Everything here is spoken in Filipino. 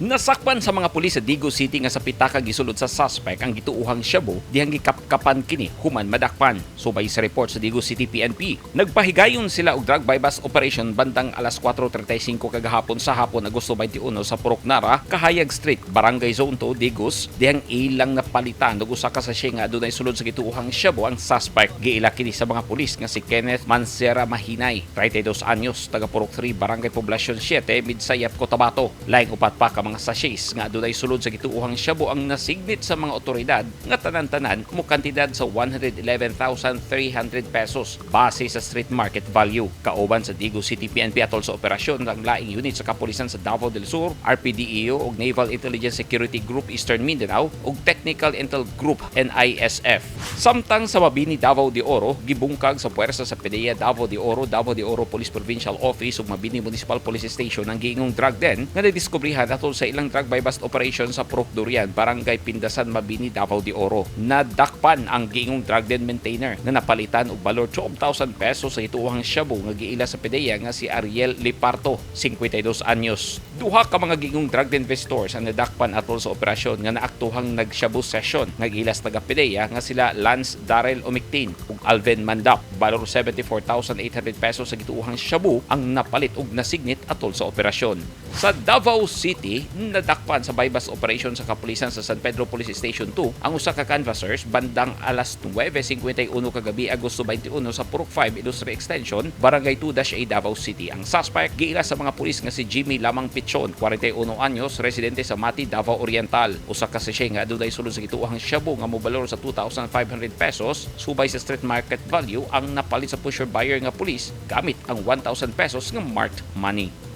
Nasakpan sa mga pulis sa Digo City nga sa pitaka gisulod sa suspect ang gituuhang shabu dihang gikapkapan kini human madakpan. Subay sa report sa Digo City PNP, nagpahigayon sila og drug bypass operation bandang alas 4:35 kagahapon sa hapon Agosto 21 sa Purok Nara, Kahayag Street, Barangay Zone 2, Digos, dihang ilang napalitan og usa ka sachet nga adunay sulod sa gituuhang shabu ang suspect. Giila kini sa mga pulis nga si Kenneth Mansera Mahinay, 32 anyos, taga Purok 3, Barangay Poblacion 7, Midsayap, Cotabato. Laing upat pa ka mga sachets nga adunay sulod sa gituuhang shabu ang nasignit sa mga otoridad nga tanan-tanan mo kantidad sa 111,300 pesos base sa street market value. Kauban sa Digo City PNP atol sa operasyon ng laing unit sa kapulisan sa Davao del Sur, RPDEO ug Naval Intelligence Security Group Eastern Mindanao ug Technical Intel Group NISF. Samtang sa Mabini Davao de Oro, gibungkag sa puwersa sa PDEA Davao de Oro, Davao de Oro Police Provincial Office ug Mabini Municipal Police Station ang giingong drug den nga nadiskubrihan atol sa ilang drug buy bust operation sa Purok Durian, Barangay Pindasan, Mabini, Davao de Oro. Nadakpan ang giingong drug den maintainer na napalitan og balor 12,000 pesos sa ituhang shabu nga giila sa PDEA nga si Ariel Liparto, 52 anyos. Duha ka mga giingong drug den investors ang nadakpan atol sa operasyon nga naaktuhang nagshabu session nga gilas taga PDEA nga sila Lance Darrell Omictin ug Alvin Mandap. Balor 74,800 pesos sa gituuhang shabu ang napalit og nasignit atol sa operasyon. Sa Davao City, nadakpan sa bypass operation sa kapulisan sa San Pedro Police Station 2 ang usa ka canvassers bandang alas 9.51 kagabi Agosto 21 sa Purok 5 Industry Extension, Barangay 2-A Davao City. Ang suspect giila sa mga pulis nga si Jimmy Lamang Pichon, 41 anyos, residente sa Mati, Davao Oriental. Usa ka sachet nga adunay sulod sa gituuhang shabu nga mobalor sa 2,500 pesos subay sa street market value ang napalit sa pusher buyer nga pulis gamit ang 1,000 pesos nga marked money.